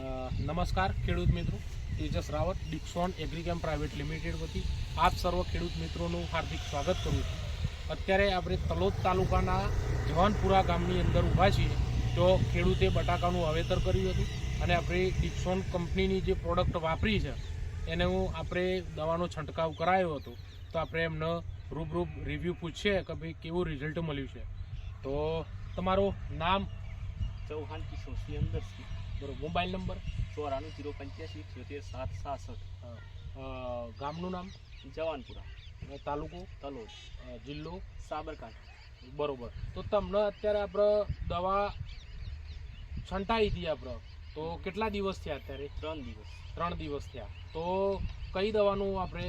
નમસ્કાર ખેડૂત મિત્રો, Tejas Rawat Dixon Agrichem private limited વતી આપ સર્વ ખેડૂત મિત્રોનું હાર્દિક સ્વાગત કરું છું. અત્યારે આપણે તલોદ તાલુકાના જવાનપુરા ગામની અંદર ઊભા છીએ, તો ખેડૂતે બટાકાનું વાવેતર કર્યું હતું અને આપણે ડિક્સોન કંપનીની જે પ્રોડક્ટ વાપરી છે, એને હું આપણે દવાનો છંટકાવ કરાયો હતો. તો આપણે એમને રૂબરૂબ રિવ્યૂ પૂછીએ કે ભાઈ કેવું રિઝલ્ટ મળ્યું છે. તો તમારું નામ? ચૌહાણ કિશોર સિંહ અંદરસિંહ બરોબર મોબાઈલ નંબર ચોરાણું જીરો પંચ્યાસી છોતેર સાત સાસઠ. ગામનું નામ? જવાનપુરા. તાલુકો? તલોદ. જિલ્લો? સાબરકાંઠા. બરોબર. તો તમને અત્યારે આપણે દવા છંટાઈ હતી આપણે તો કેટલા દિવસ થયા અત્યારે? ત્રણ દિવસ. ત્રણ દિવસ થયા. તો કઈ દવાનું આપણે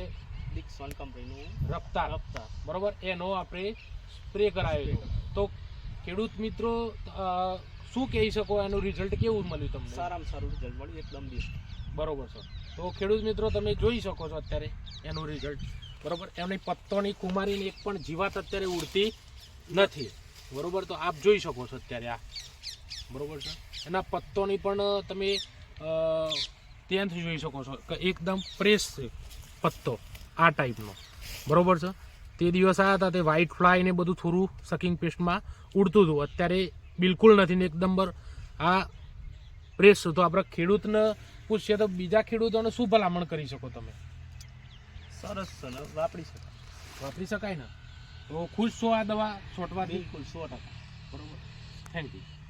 ડિક્સોન કંપનીનું રફતાર? રફતાર. બરોબર એનો આપણે સ્પ્રે કરાવેલો તો ખેડૂત મિત્રો શું કહી શકો? એનું રિઝલ્ટ કેવું મળ્યું તમને? સારામાં સારું રિઝલ્ટ મળ્યું એકદમ બેસ્ટ બરોબર છે. તો ખેડૂત મિત્રો તમે જોઈ શકો છો અત્યારે એનું રિઝલ્ટ બરોબર? એમની પત્તોની કુમારીની એક પણ જીવાત અત્યારે ઉડતી નથી. બરોબર? તો આપ જોઈ શકો છો અત્યારે આ. બરોબર છે? એના પત્તોની પણ તમે ત્યાંથી જોઈ શકો છો. કે એકદમ પ્રેસ છે પત્તો આ ટાઈપનો બરોબર છે? તે દિવસ આવ્યા હતા તે વ્હાઇટ ફ્લાય ને બધું થોડું સકિંગ પેસ્ટમાં ઉડતું હતું. અત્યારે બિલકુલ નથી ને એકદમ બર આ પ્રેસ. તો આપણે ખેડૂતને પૂછીએ તો બીજા ખેડૂતોને શું ભલામણ કરી શકો તમે? સરસ સરસ વાપરી શકાય. વાપરી શકાય ને? તો ખુશ છો આ દવા છોટવાથી? બિલકુલ સો ટકા. બરોબર. Thank you